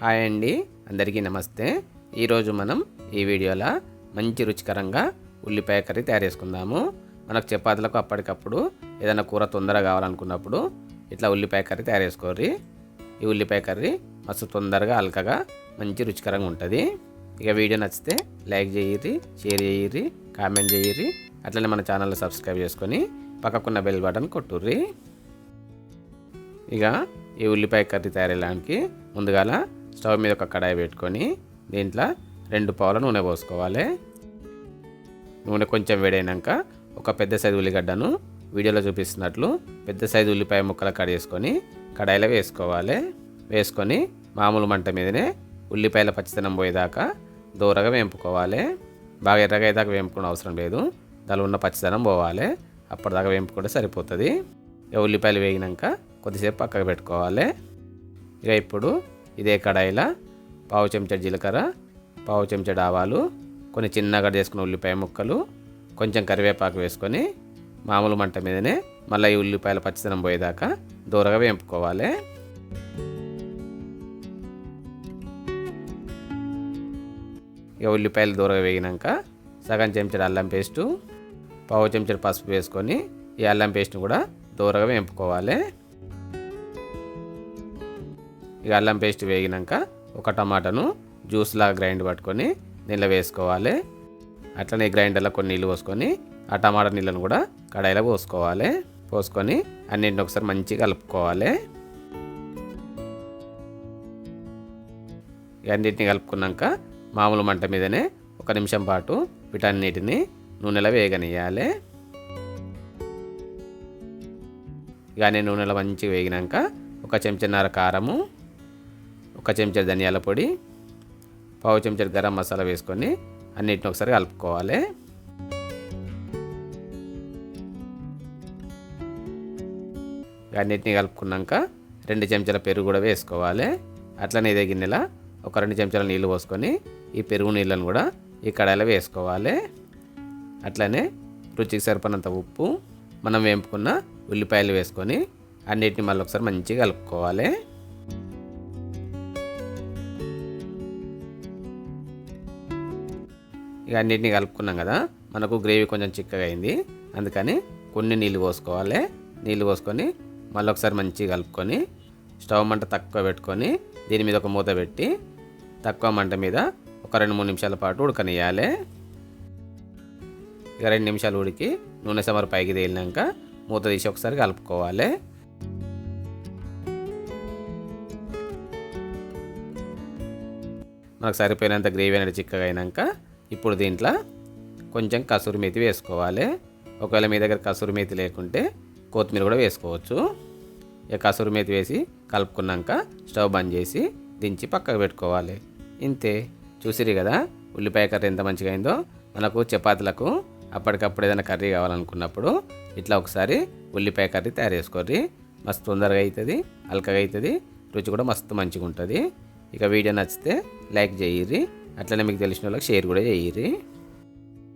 Hi అండి అందరికీ నమస్తే. ఈరోజు మనం ఈ వీడియోలో మంచి రుచికరంగా ఉల్లిపాయ కర్రీ తయారు చేసుకుందాము. మనకు చపాతీలకు అప్పటికప్పుడు ఏదైనా కూర తొందరగా కావాలనుకున్నప్పుడు ఇట్లా ఉల్లిపాయ కర్రీ తయారు చేసుకోర్రి. ఈ ఉల్లిపాయ కర్రీ మస్తు తొందరగా అల్కగా మంచి రుచికరంగా ఉంటుంది. ఇక వీడియో నచ్చితే లైక్ చేయర్రి షేర్ చేయర్రి కామెంట్ చేయర్రి అట్లనే మన ఛానల్ సబ్స్క్రైబ్ చేసుకొని పక్కకున్న బెల్ బటన్ కొట్టుర్రి. ఇక ఈ ఉల్లిపాయ కర్రీ తయారయ్యడానికి ముందుగాల స్టవ్ మీద ఒక కడాయి పెట్టుకొని దీంట్లో రెండు పావుల నూనె పోసుకోవాలి. నూనె కొంచెం వేడైనాక ఒక పెద్ద సైజు ఉల్లిగడ్డను వీడియోలో చూపిస్తున్నట్లు పెద్ద సైజు ఉల్లిపాయ ముక్కలు కట్ చేసుకొని కడాయిలో వేసుకోవాలి. వేసుకొని మామూలు మంట మీదనే ఉల్లిపాయల పచ్చితనం పోయేదాకా దూరగా వేంపుకోవాలి. బాగా ఎర్రగా అయ్యేదాకా వేంపుకునే అవసరం లేదు. దానిలో ఉన్న పచ్చితనం పోవాలి. అప్పటిదాకా వేంపుకుంటే సరిపోతుంది. ఇక ఉల్లిపాయలు వేగినాక కొద్దిసేపు పక్కకు పెట్టుకోవాలి. ఇక ఇప్పుడు ఇదే కడాయిలో పావు చెంచా జీలకర్ర పావు చెంచా ఆవాలు కొన్ని చిన్నగా చేసుకున్న ఉల్లిపాయ ముక్కలు కొంచెం కరివేపాకు వేసుకొని మామూలు మంట మీదనే మళ్ళీ ఈ ఉల్లిపాయల పచ్చదనం పోయేదాకా దూరగా వేపుకోవాలి. ఇక ఉల్లిపాయలు దూరగా వేగినాక సగం చెంచడు అల్లం పేస్టు పావు చెంచడు పసుపు వేసుకొని ఈ అల్లం పేస్ట్ని కూడా దూరగా వేంపుకోవాలి. ఇక అల్లం పేస్ట్ వేగినాక ఒక టమాటాను జ్యూస్లా గ్రైండ్ పట్టుకొని నీళ్ళ వేసుకోవాలి. అట్లనే గ్రైండర్లో కొన్ని నీళ్ళు పోసుకొని ఆ టమాటా నీళ్ళను కూడా కడాయిలో పోసుకోవాలి. పోసుకొని అన్నింటిని ఒకసారి మంచిగా కలుపుకోవాలి. అన్నింటిని కలుపుకున్నాక మామూలు మంట మీదనే ఒక నిమిషం పాటు వీటన్నిటిని నూనెలో వేగనియాలి ఇక నేను నూనెలో మంచిగా వేగినాక ఒక చెంచాన్నర కారము ఒక చెంచా ధనియాల పొడి పావు చెంచా గరం మసాలా వేసుకొని అన్నిటిని ఒకసారి కలుపుకోవాలి. అన్నిటిని కలుపుకున్నాక రెండు చెంచాల పెరుగు కూడా వేసుకోవాలి. అట్లనే ఇదే గిన్నెలా ఒక రెండు చెంచాల నీళ్ళు పోసుకొని ఈ పెరుగు నీళ్ళను కూడా ఈ కడాయిలో వేసుకోవాలి. అట్లనే రుచికి సరిపడినంత ఉప్పు మనం వేపుకున్న ఉల్లిపాయలు వేసుకొని అన్నిటిని మళ్ళీ ఒకసారి మంచిగా కలుపుకోవాలి. ఇక అన్నిటిని కలుపుకున్నాం కదా. మనకు గ్రేవీ కొంచెం చిక్కగా అయింది. అందుకని కొన్ని నీళ్ళు పోసుకోవాలి. నీళ్ళు పోసుకొని మళ్ళీ ఒకసారి మంచిగా కలుపుకొని స్టవ్ మంట తక్కువ పెట్టుకొని దీని మీద ఒక మూత పెట్టి తక్కువ మంట మీద ఒక రెండు మూడు నిమిషాల పాటు ఉడకనియాలి ఇక రెండు నిమిషాలు ఉడికి నూనె సమర పైకి తేలినాక మూత తీసి ఒకసారి కలుపుకోవాలి. మనకు సరిపోయినంత గ్రేవీ అనేది చిక్కగా అయినాక ఇప్పుడు దీంట్లో కొంచెం కసూరి మేతి వేసుకోవాలి. ఒకవేళ మీ దగ్గర కసూరి మేతి లేకుంటే కొత్తిమీర కూడా వేసుకోవచ్చు. ఇక కసూరి మేతి వేసి కలుపుకున్నాక స్టవ్ బంద్ చేసి దించి పక్కకు పెట్టుకోవాలి. ఇంతే. చూసిరి కదా ఉల్లిపాయ కర్రీ ఎంత మంచిగా అయిందో. మనకు చపాతీలకు అప్పటికప్పుడు ఏదైనా కర్రీ కావాలనుకున్నప్పుడు ఇట్లా ఒకసారి ఉల్లిపాయ కర్రీ తయారు చేసుకోర్రి. మస్తు తొందరగా అవుతుంది అల్కగా అవుతుంది రుచి కూడా మస్తు మంచిగా ఉంటుంది ఇక వీడియో నచ్చితే లైక్ చేయర్రి. అట్లనే మీకు తెలిసిన వాళ్ళకి షేర్ కూడా చేయరు